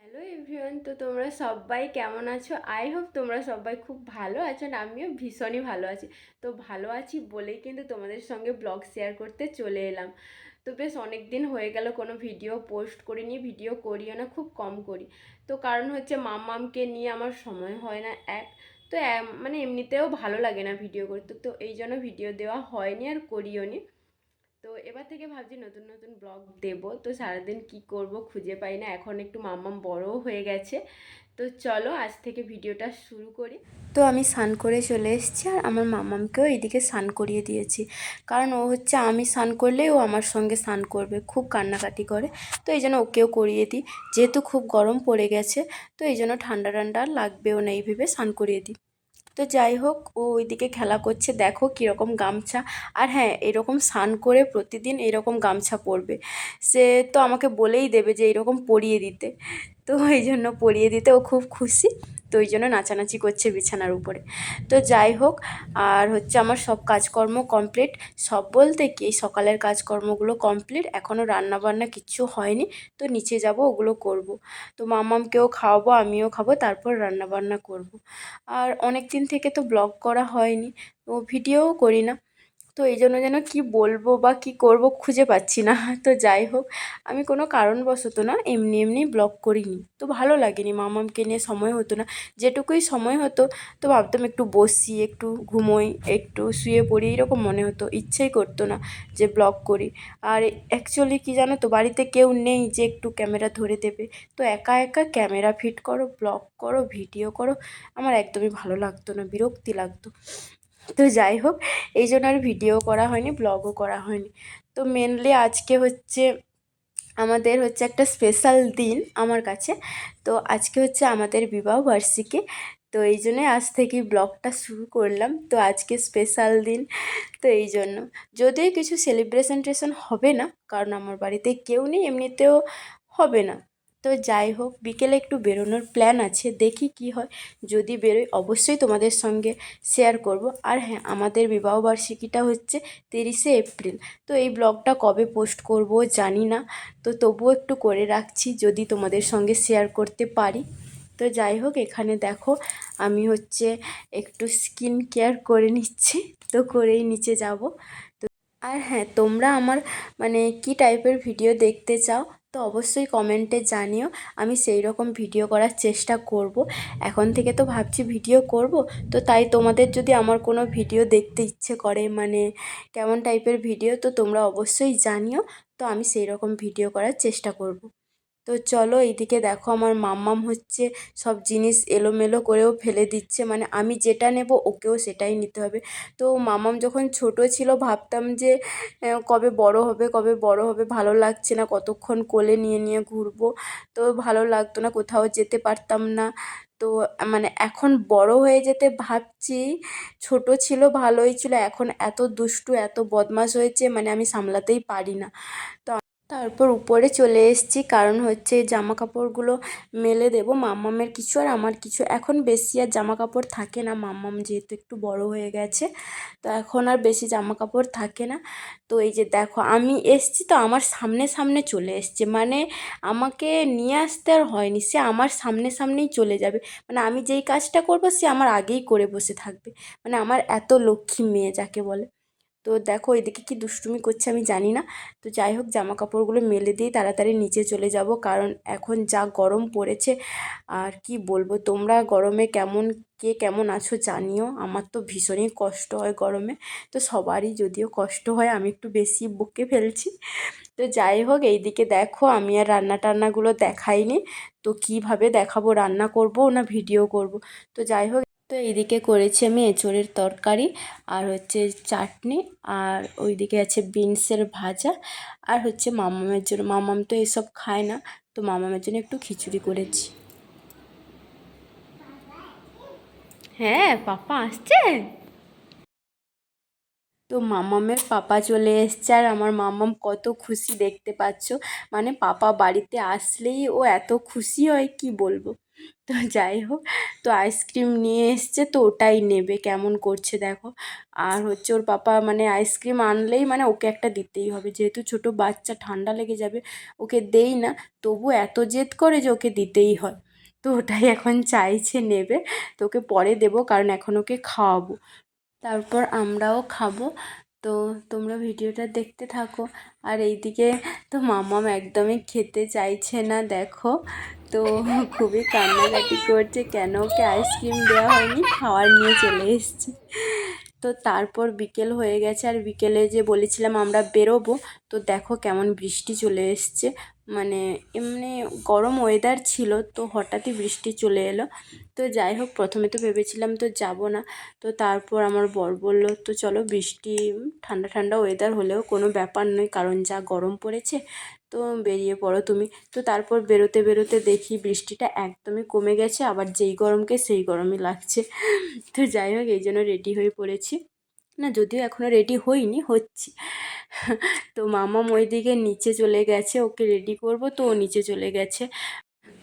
Hello everyone তো তোমরা সবাই কেমন আছো? আই হোপ তোমরা সবাই খুব ভালো আছো আর আমিও ভীষণই ভালো আছি। তো ভালো আছি বলেই কিন্তু তোমাদের সঙ্গে ব্লগ শেয়ার করতে চলে এলাম। তো বেশ অনেক দিন হয়ে গেল কোনো ভিডিও পোস্ট করিনি, ভিডিও করিও না, খুব কম করি। তো কারণ হচ্ছে মাম্মামকে নিয়ে আমার সময় হয় না এক। তো মানে এমনিতেও ভালো লাগে না ভিডিও করতে, তো এই জন্য ভিডিও দেওয়া হয়নি আর করিও নি। তো এবার থেকে ভাবছি নতুন নতুন ব্লগ দেব। তো সারাদিন কি করব খুঁজে পাই না, এখন একটু মাম্মাম বড়ও হয়ে গেছে। তো চলো আজ থেকে ভিডিওটা শুরু করি। তো আমি স্নান করে চলে এসেছি আর আমার মামামকেও এইদিকে স্নান করিয়ে দিয়েছি। কারণ ও হচ্ছে আমি স্নান করলেই ও আমার সঙ্গে স্নান করবে, খুব কান্নাকাটি করে। তো এই জন্য ওকেও করিয়ে দিই। যেহেতু খুব গরম পড়ে গেছে, তো এই জন্য ঠান্ডা ঠান্ডা লাগবেও না এই ভেবে স্নান করিয়ে দিই। তো যাই হোক, ও ওইদিকে খেলা করছে, দেখো কীরকম গামছা। আর হ্যাঁ এরকম স্নান করে প্রতিদিন এরকম গামছা পরবে। সে তো আমাকে বলেই দেবে যে এরকম পরিয়ে দিতে। তো এই জন্য পরিয়ে দিতে ও খুব খুশি। তো ওই জন্য নাচানাচি করছে বিছানার উপরে। তো যাই হোক, আর হচ্ছে আমার সব কাজকর্ম কমপ্লিট সব বলতে কি, এই সকালের কাজকর্মগুলো কমপ্লিট এখনও রান্নাবান্না কিচ্ছু হয়নি। তো নিচে যাব, ওগুলো করব। তো মামামকেও খাওয়াবো, আমিও খাব, তারপর রান্নাবান্না করব। আর অনেক দিন থেকে তো ব্লগ করা হয়নি। তো ভিডিওও করি না। তো এই জন্য যেন কি বলব বা কি করব খুঁজে পাচ্ছি না। তো যাই হোক, আমি কোনো কারণবশত না এমনি এমনি ব্লগ করিনি। তো ভালো লাগেনি মামামকে নিয়ে সময় হতো না। যেটুকুই সময় হতো, তো ভাবতাম একটু বসি, একটু ঘুমোই, একটু শুয়ে পড়ি, এরকম মনে হতো। ইচ্ছেই করতো না যে ব্লগ করি। আর অ্যাকচুয়ালি কি জানো তো, বাড়িতে কেউ নেই যে একটু ক্যামেরা ধরে দেবে। তো একা একা ক্যামেরা ফিট করো, ব্লগ করো, ভিডিও করো, আমার একদমই ভালো লাগতো না, বিরক্তি লাগতো। তো যাই হোক, এই জন্য আর ভিডিও করা হয়নি ব্লগও করা হয়নি। তো মেনলি আজকে হচ্ছে আমাদের হচ্ছে একটা স্পেশাল দিন আমার কাছে। তো আজকে হচ্ছে আমাদের বিবাহ বার্ষিকী। তো এই জন্যে আজ থেকে ব্লগটা শুরু করলাম। তো আজকে স্পেশাল দিন, তো এই জন্য। যদিও কিছু সেলিব্রেশন টেশন হবে না, কারণ আমার বাড়িতে কেউ নেই, এমনিতেও হবে না। তো যাই হোক, বিকেলে একটু বেরোনোর প্ল্যান আছে, দেখি কি হয়। যদি বেরোই, অবশ্যই তোমাদের সঙ্গে শেয়ার করব। আর হ্যাঁ আমাদের বিবাহবার্ষিকীটা হচ্ছে তিরিশে এপ্রিল। তো এই ব্লগটা কবে পোস্ট করব জানি না। তো তবুও একটু করে রাখছি, যদি তোমাদের সঙ্গে শেয়ার করতে পারি। তো যাই হোক, এখানে দেখো, আমি হচ্ছে একটু স্কিন কেয়ার করে নিচ্ছি। তো করেই নিচে যাব। তো আর হ্যাঁ তোমরা আমার মানে কি টাইপের ভিডিও দেখতে চাও? তো অবশ্যই কমেন্টে জানিও, আমি সেই রকম ভিডিও করার চেষ্টা করব। এখন থেকে তো ভাবছি ভিডিও করব, তো তাই তোমাদের যদি আমার কোনো ভিডিও দেখতে ইচ্ছে করে মানে কেমন টাইপের ভিডিও, তো তোমরা অবশ্যই জানিও, তো আমি সেই রকম ভিডিও করার চেষ্টা করব। তো চলো এইদিকে দেখো আমার মাম্মাম হচ্ছে সব জিনিস এলোমেলো করেও ফেলে দিচ্ছে। মানে আমি যেটা নেব ওকেও সেটাই নিতে হবে। তো মাম্মাম যখন ছোট ছিল ভাবতাম যে কবে বড় হবে, কবে বড় হবে, ভালো লাগছে না, কতক্ষণ কোলে নিয়ে নিয়ে ঘুরবো। তো ভালো লাগতো না, কোথাও যেতে পারতাম না। তো মানে এখন বড় হয়ে যেতে ভাবছি, ছোট ছিল, ভালোই ছিল, এখন এত দুষ্টু, এত বদমাশ হয়েছে মানে আমি সামলাতেই পারি না। তারপর উপরে চলে এসেছি। কারণ হচ্ছে জামা কাপড়গুলো মেলে দেবো মাম্মামের কিছু আর আমার কিছু। এখন বেশি আর জামা কাপড় থাকে না। মাম্মাম যেহেতু একটু বড় হয়ে গেছে, তো এখন আর বেশি জামা কাপড় থাকে না। তো এই যে দেখো, আমি এসছি তো আমার সামনে সামনে চলে এসছে। মানে আমাকে নিয়ে আসতে আর হয়নি। সে আমার সামনে সামনেই চলে যাবে। মানে আমি যেই কাজটা করব সে আমার আগেই করে বসে থাকবে। মানে আমার এত লক্ষ্মী মেয়ে যাকে বলে। তো দেখো এদিকে কি দুষ্টুমি করছে আমি জানি না। তো যাই হোক জামা কাপড়গুলো মেলে দিয়ে তাড়াতাড়ি নিচে চলে যাব, কারণ এখন যা গরম পড়েছে, আর কি বলব, তোমরা গরমে কেমন, কে কেমন আছো জানিও। আমার তো ভীষণই কষ্ট হয় গরমে, তো সবারই যদিও কষ্ট হয়, আমি একটু বেশি বকে ফেলছি। তো যাই হোক, এইদিকে দেখো, আমি আর রান্না টান্নাগুলো দেখাইনি, তো কীভাবে দেখাবো, রান্না করব না ভিডিও করব? তো যাই হোক তো এইদিকে করেছি আমি এঁচোড়ের তরকারি, আর হচ্ছে চাটনি, আর ওইদিকে আছে বিনসের ভাজা, আর হচ্ছে মামামের জন্য, মামাম তো এসব খায় না, তো মামামের জন্য একটু খিচুড়ি করেছি। হ্যাঁ পাপা আসছে তো মামামের পাপা চলে এসছে, আর আমার মামাম কত খুশি দেখতে পাচ্ছ। মানে পাপা বাড়িতে আসলেই ও এত খুশি হয়, কি বলব? তো যাই হোক, তো আইসক্রিম নিয়ে এসছে, তো ওটাই নেবে। কেমন করছে দেখো। আর হচ্ছে ওর পাপা মানে আইসক্রিম আনলেই মানে ওকে একটা দিতেই হবে। যেহেতু ছোট বাচ্চা, ঠান্ডা লেগে যাবে, ওকে দেই না। তবু এত জেদ করে যে ওকে দিতেই হয়। তো ওটাই এখন চাইছে নেবে। তো ওকে পরে দেবো, কারণ এখন ওকে খাওয়াবো। তারপর আমরাও খাব। তো তোমরা ভিডিওটা দেখতে থাকো। আর এইদিকে তো মামাম একদমই খেতে চাইছে না, দেখো। তো খুবই কান্নাকাটি করছে, কেন ওকে আইসক্রিম দেওয়া হয়নি, খাওয়ার নিয়ে চলে এসছে। তো তারপর বিকেল হয়ে গেছে, আর বিকেলে যে বলেছিলাম আমরা বেরোবো, তো দেখো কেমন বৃষ্টি চলে এসছে। মানে এমনি গরম ওয়েদার ছিল, তো হঠাৎই বৃষ্টি চলে এলো। তো যাই হোক, প্রথমে তো ভেবেছিলাম তো যাব না। তো তারপর আমার বর বলল, তো চলো বৃষ্টি, ঠান্ডা ঠান্ডা ওয়েদার হলেও কোনো ব্যাপার নয়, কারণ যা গরম পড়েছে, তো বেরিয়ে পড়ো তুমি। তো তারপর বেরোতে বেরোতে দেখি বৃষ্টিটা একদমই কমে গেছে, আবার যেই গরমকে সেই গরমই লাগছে। তো যাই হোক, এই জন্য রেডি হয়ে পড়েছি। না, যদিও এখনও রেডি হইনি, হচ্ছি। তো মামাম ওইদিকে নিচে চলে গেছে, ওকে রেডি করব, তো ও নিচে চলে গেছে।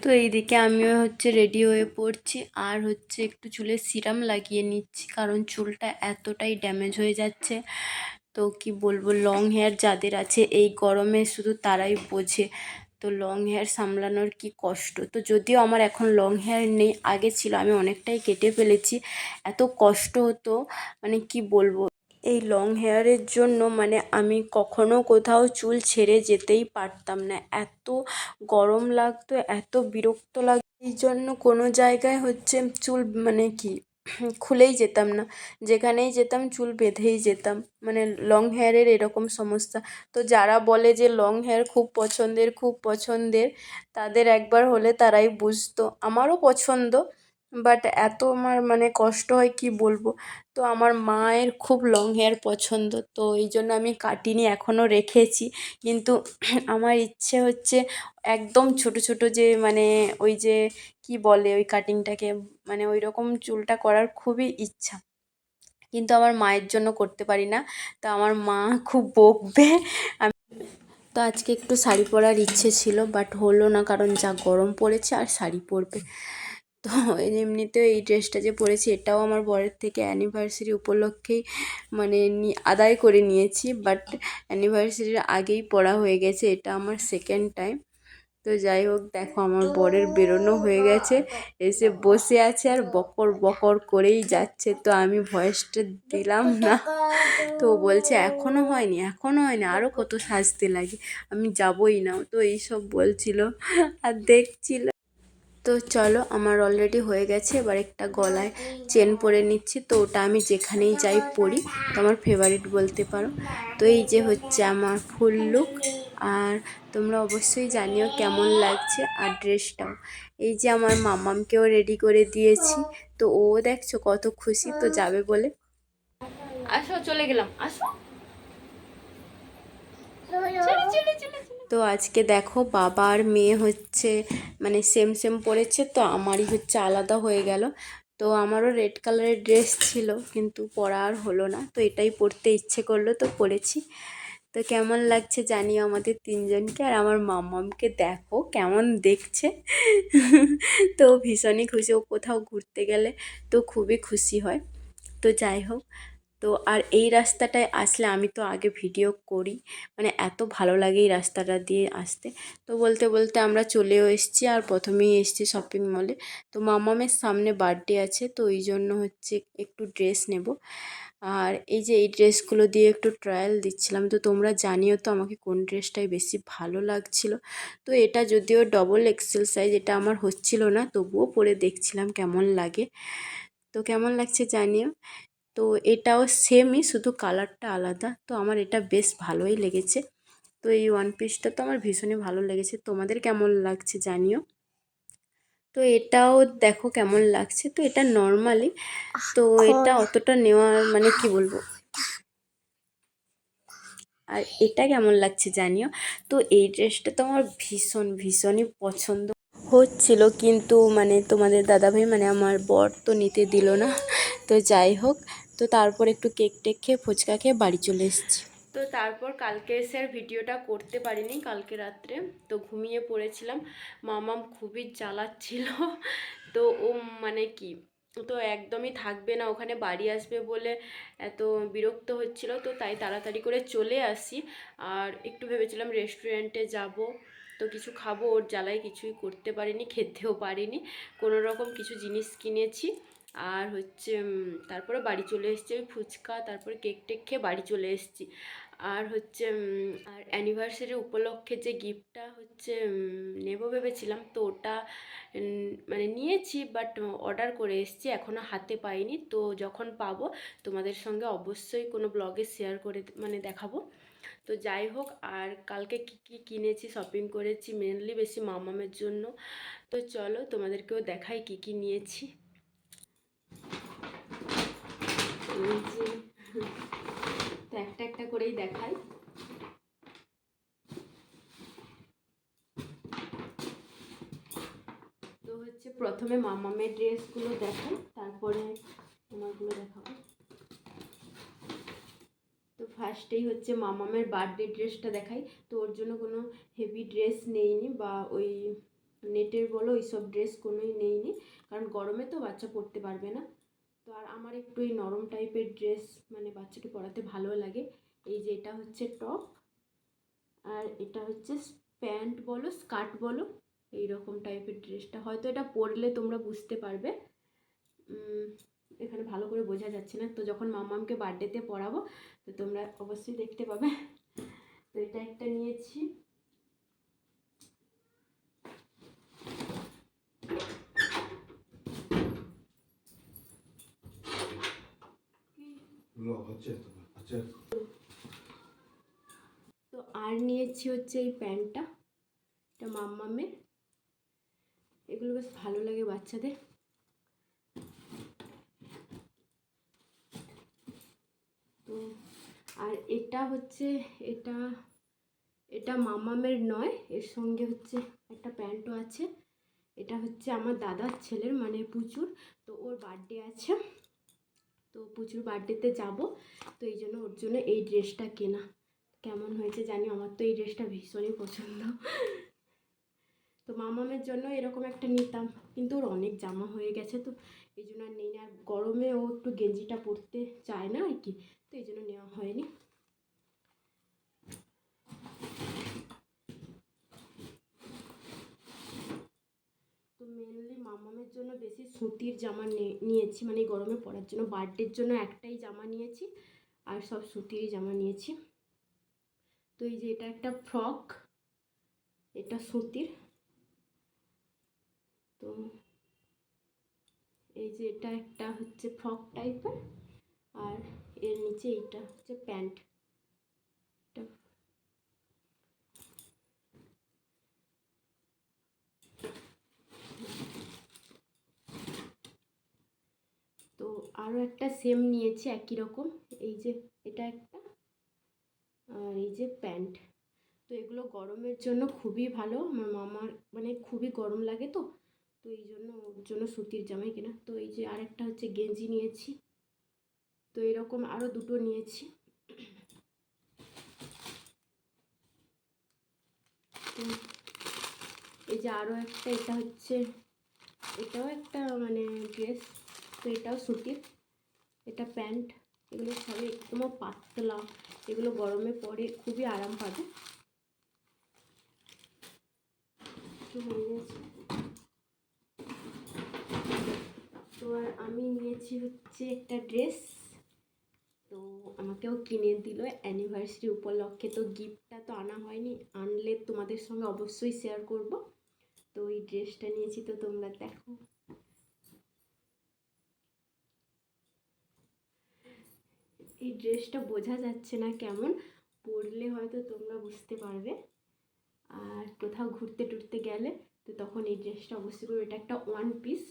তো এইদিকে আমিও হচ্ছে রেডি হয়ে পড়ছি, আর হচ্ছে একটু চুলে সিরাম লাগিয়ে নিচ্ছি, কারণ চুলটা এতটাই ড্যামেজ হয়ে যাচ্ছে। তো কি বলব লং হেয়ার যাদের আছে, এই গরমে শুধু তারাই বোঝে। তো লং হেয়ার সামলানোর কি কষ্ট? তো যদিও আমার এখন লং হেয়ার নেই, আগে ছিল, আমি অনেকটাই কেটে ফেলেছি, এত কষ্ট হতো মানে কি বলব? এই লং হেয়ারের জন্য মানে আমি কখনো কোথাও চুল ছেড়ে যেতেই পারতাম না। এত গরম লাগতো, এত বিরক্ত লাগতো, এই জন্য কোনো জায়গায় হচ্ছে চুল মানে কি খুলেই যেতাম না। যেখানেই যেতাম চুল বেঁধেই যেতাম। মানে লং হেয়ারের এরকম সমস্যা। তো যারা বলে যে লং হেয়ার খুব পছন্দের খুব পছন্দের, তাদের একবার হলে তারাই বুঝতো। আমারও পছন্দ। বাট এত আমার মানে কষ্ট হয় কি বলব? তো আমার মায়ের খুব লং হেয়ার পছন্দ, তো এই জন্য আমি কাটিনি, এখনও রেখেছি। কিন্তু আমার ইচ্ছে হচ্ছে একদম ছোট ছোট যে মানে ওই যে কি বলে ওই কাটিংটাকে মানে ওই রকম চুলটা করার খুবই ইচ্ছা। কিন্তু আমার মায়ের জন্য করতে পারি না, তো আমার মা খুব বকবে। আমি তো আজকে একটু শাড়ি পরার ইচ্ছে ছিল বাট হলো না কারণ যা গরম পড়েছে আর শাড়ি পরবে। তো এমনিতেও এই ড্রেসটা যে পরেছি, এটাও আমার বরের থেকে অ্যানিভার্সারি উপলক্ষেই মানে আদায় করে নিয়েছি। বাট অ্যানিভার্সারির আগেই পরা হয়ে গেছে, এটা আমার সেকেন্ড টাইম তো যাই হোক, দেখো আমার বরের বেরোনো হয়ে গেছে। এসে বসে আছে আর বকর বকর করেই যাচ্ছে। তো আমি ভয়েসটা দিলাম না। তো বলছে এখনও হয়নি এখনও হয়নি আরও কত সাজতে লাগে। আমি যাবই না। তো এইসব বলছিল। আর দেখছিল তো চলো আমার অলরেডি হয়ে গেছে এবার একটা গলায় চেন পরে নিচ্ছি। তো ওটা আমি যেখানেই যাই পরি তো আমার ফেভারিট বলতে পারো। তো এই যে হচ্ছে আমার ফুল লুক আর তোমরা অবশ্যই জানিও কেমন লাগছে আর ড্রেসটাও। এই যে আমার মামামকেও রেডি করে দিয়েছি তো ও দেখছ কত খুশি তো যাবে বলে। আসো চলে গেলাম আসো। তো আজকে দেখো বাবা আর মেয়ে হচ্ছে মানে সেম সেম পরেছে তো আমারই হচ্ছে আলাদা হয়ে গেল। তো আমারও রেড কালারের ড্রেস ছিল, কিন্তু পরা আর হলো না, তো এটাই পরতে ইচ্ছে করল, তো পরেছি তো কেমন লাগছে জানি আমাদের তিনজনকে, আর আমার মাম্মামকে দেখো কেমন দেখছে। তো ভীষণই খুশি, ও কোথাও ঘুরতে গেলে তো খুবই খুশি হয়। তো যাই হোক তো আর এই রাস্তাটায় আসলে আমি তো আগে ভিডিও করি। মানে এত ভালো লাগে এই রাস্তাটা দিয়ে আসতে। তো বলতে বলতে আমরা চলেও এসেছি আর প্রথমেই এসেছি শপিং মলে তো মামামের সামনে বার্থডে আছে, তো ওই জন্য হচ্ছে একটু ড্রেস নেব। আর এই যে এই ড্রেসগুলো দিয়ে একটু ট্রায়াল দিচ্ছিলাম, তো তোমরা জানিও তো আমাকে কোন ড্রেসটাই বেশি ভালো লাগছিল। তো এটা যদিও ডবল এক্সেল সাইজ এটা আমার হচ্ছিল না, তবুও পরে দেখছিলাম কেমন লাগে। তো কেমন লাগছে জানিও। তো এটাও সেমই শুধু কালারটা আলাদা। তো আমার এটা বেশ ভালোই লেগেছে। তো এই ওয়ান পিসটা তো আমার ভীষণই ভালো লেগেছে। তোমাদের কেমন লাগছে জানিও। তো এটাও দেখো কেমন লাগছে। তো এটা নর্মালি তো এটা অতটা নেওয়ার মানে কি বলব? আর এটা কেমন লাগছে জানিও। তো এই ড্রেসটা তো আমার ভীষণ ভীষণই পছন্দ। হচ্ছিল কিন্তু মানে তোমাদের দাদাভাই মানে আমার বর তো নিতে দিল না। তো যাই হোক তো তারপর একটু কেক টেক খেয়ে ফুচকা খেয়ে বাড়ি চলে এসেছি। তো তারপর কালকে এসে আর ভিডিওটা করতে পারিনি কালকে রাত্রে। তো ঘুমিয়ে পড়েছিলাম। মামাম খুবই জ্বালাচ্ছিল। তো ও মানে কি, তো একদমই থাকবে না, ওখানে বাড়ি আসবে বলে এত বিরক্ত হচ্ছিল। তো তাই তাড়াতাড়ি করে চলে আসি। আর একটু ভেবেছিলাম রেস্টুরেন্টে যাব। তো কিছু খাব, ওর জ্বালায় কিছুই করতে পারিনি, খেতেও পারিনি। কোনো রকম কিছু জিনিস কিনেছি। আর হচ্ছে তারপরে বাড়ি চলে এসেছি ওই ফুচকা, তারপরে কেক টেক খেয়ে বাড়ি চলে এসেছি। আর হচ্ছে আর অ্যানিভার্সারি উপলক্ষে যে গিফটটা হচ্ছে নেব ভেবেছিলাম, তো ওটা মানে নিয়েছি বাট অর্ডার করে এসেছি এখনও হাতে পাইনি। তো যখন পাবো, তোমাদের সঙ্গে অবশ্যই কোনো ব্লগে শেয়ার করে মানে দেখাবো। তো যাই হোক, আর কালকে কী কী কিনেছি শপিং করেছি মেনলি বেশি মামামের জন্য। তো চলো, তোমাদেরকেও দেখাই কী কী নিয়েছি। যে তো একটা একটা করেই দেখাই। তো হচ্ছে প্রথমে মামামের ড্রেসগুলো দেখাই, তারপরে তোমারগুলো দেখাবো। তো ফার্স্টেই হচ্ছে মামামের বার্থডে ড্রেসটা দেখাই। তো ওর জন্য কোনো হেভি ড্রেস নেইনি বা ওই নেটের বলো ওই সব ড্রেস কোনোই নেইনি। কারণ গরমে তো বাচ্চা পরতে পারবে না। তো আর আমার একটু এই নরম টাইপের ড্রেস মানে বাচ্চাকে পরাতে ভালো লাগে। এই যে এটা হচ্ছে টপ আর এটা হচ্ছে প্যান্ট বলো, স্কার্ট বলো এই রকম টাইপের ড্রেসটা। হয়তো এটা পরলে তোমরা বুঝতে পারবে। এখানে ভালো করে বোঝা যাচ্ছে না। তো যখন মামামকে বার্থডেতে পরাবো, তো তোমরা অবশ্যই দেখতে পাবে। তো এটা একটা নিয়েছি। তো আর নিয়েছি হচ্ছে এই প্যান্টটা, এটা মাম্মামের। এগুলো বেশ ভালো লাগে বাচ্চাদের। তো আর এটা হচ্ছে, এটা এটা মামামের নয়, এর সঙ্গে হচ্ছে একটা প্যান্টও আছে। এটা হচ্ছে আমার দাদার ছেলের মানে পুচুর। তো ওর বার্থডে আছে। তো পুচুর বার্থডেতে যাব। তো এই জন্য ওর জন্য এই ড্রেসটা কেনা। কেমন হয়েছে জানি, আমার তো এই ড্রেসটা ভীষণই পছন্দ। তো মামামের জন্য এরকম একটা নিতাম, কিন্তু ওর অনেক জামা হয়ে গেছে তো, এই জন্য আর নেই। আর গরমে ও একটু গেঞ্জিটা পরতে চায় না আর কি, তো এই জন্য নেওয়া হয়নি। মেনলি মামামের জন্য বেশি সুতির জামা নিয়েছি। মানে গরমে পরার জন্য। বার্থডের জন্য একটাই জামা নিয়েছি। আর সব সুতিরই জামা নিয়েছি। তো এই যে এটা একটা ফ্রক। এটা সুতির। তো এই যে এটা একটা হচ্ছে ফ্রক টাইপের। আর এর নিচে এইটা হচ্ছে প্যান্ট এটা তো আরও একটা সেম নিয়েছি, একই রকম। এই যে এটা একটা, আর এই যে প্যান্ট। তো এগুলো গরমের জন্য খুবই ভালো। আমার মামার মানে খুবই গরম লাগে তো তো এই জন্য ওর জন্য সুতির জামাই কেনা। তো এই যে আরেকটা হচ্ছে গেঞ্জি নিয়েছি। তো এরকম আরও দুটো নিয়েছি। এই যে আরও একটা, এটা হচ্ছে, এটাও একটা মানে ড্রেস তো এটাও সুতির। এটা প্যান্ট, এগুলো সবই একদম পাতলা, এগুলো গরমে পরে খুবই আরাম পাবে। তো আর আমি নিয়েছি হচ্ছে একটা ড্রেস। তো আমাকেও কিনে দিল অ্যানিভার্সারি উপলক্ষে। তো গিফটটা তো আনা হয়নি, আনলে তোমাদের সঙ্গে অবশ্যই শেয়ার করব। তো এই ড্রেসটা নিয়েছি, তো তোমরা দেখো। এই ড্রেসটা বোঝা যাচ্ছে না কেমন। পরলে হয়তো তোমরা বুঝতে পারবে। আর কোথাও ঘুরতে টুরতে গেলে তো তখন এই ড্রেসটা অবশ্যই করবে এটা একটা ওয়ান পিস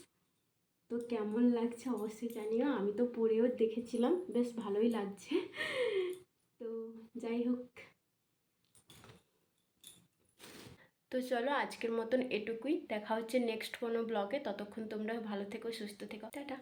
তো কেমন লাগছে অবশ্যই জানিও। আমি তো পরেও দেখেছিলাম। বেশ ভালোই লাগছে। তো যাই হোক। তো চলো আজকের মতন এটুকুই। দেখা হচ্ছে নেক্সট কোনো ব্লগে ততক্ষণ তোমরা ভালো থেকো, সুস্থ থেকো। টাটা।